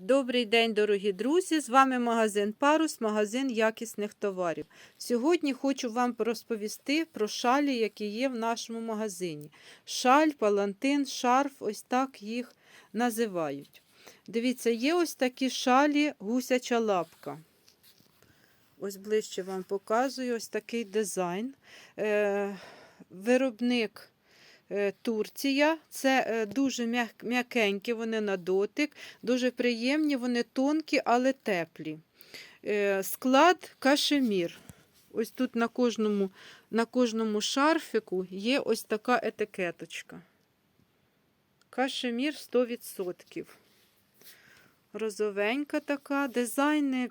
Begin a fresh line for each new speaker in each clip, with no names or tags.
Добрий день, дорогі друзі! З вами магазин Парус, магазин якісних товарів. Сьогодні хочу вам розповісти про шалі, які є в нашому магазині. Шаль, палантин, шарф, ось так їх називають. Дивіться, є ось такі шалі гусяча лапка. Ось ближче вам показую ось такий дизайн. Е, виробник Турція. Це е, дуже м'якенькі, вони на дотик, дуже приємні, вони тонкі, але теплі. Е, Склад кашемір. Ось тут на кожному, на кожному шарфику є ось така етикеточка. Кашемір 100%. Розовенька така, дизайни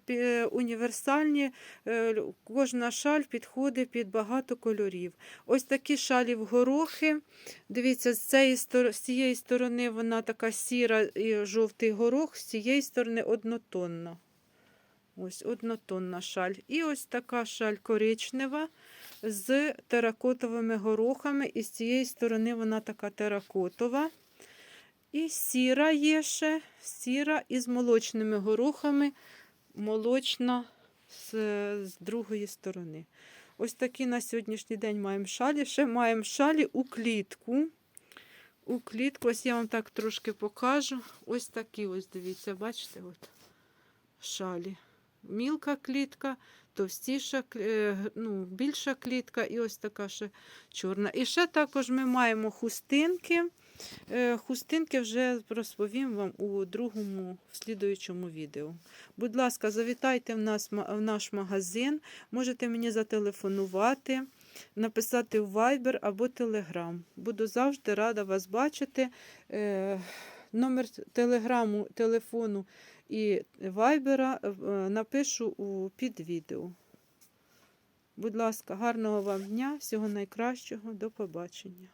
універсальні. е, Кожна шаль підходить під багато кольорів. Ось такі шалі в горохи. Дивіться, з цієї, стор- з цієї сторони вона така сіра і жовтий горох, з цієї сторони однотонна. Ось однотонна шаль. І ось така шаль коричнева з теракотовими горохами. І з цієї сторони вона така теракотова. І сіра є ще, сіра із молочними горохами, молочна з, з другої сторони. Ось такі на сьогоднішній день маємо шалі. Ще маємо шалі у клітку. У клітку, ось я вам так трошки покажу. Ось такі ось, дивіться, бачите, от шалі. Мілка клітка, товстіша, е, ну, більша клітка і ось така ще чорна. І ще також ми маємо хустинки. Е, Хустинки вже розповім вам у другому в слідуючому відео. Будь ласка, завітайте в, нас, в наш магазин. Можете мені зателефонувати, написати в Viber або Telegram. Буду завжди рада вас бачити. Е, Номер телеграму, телефону і вайбера напишу у, під відео. Будь ласка, гарного вам дня, всього найкращого, до побачення.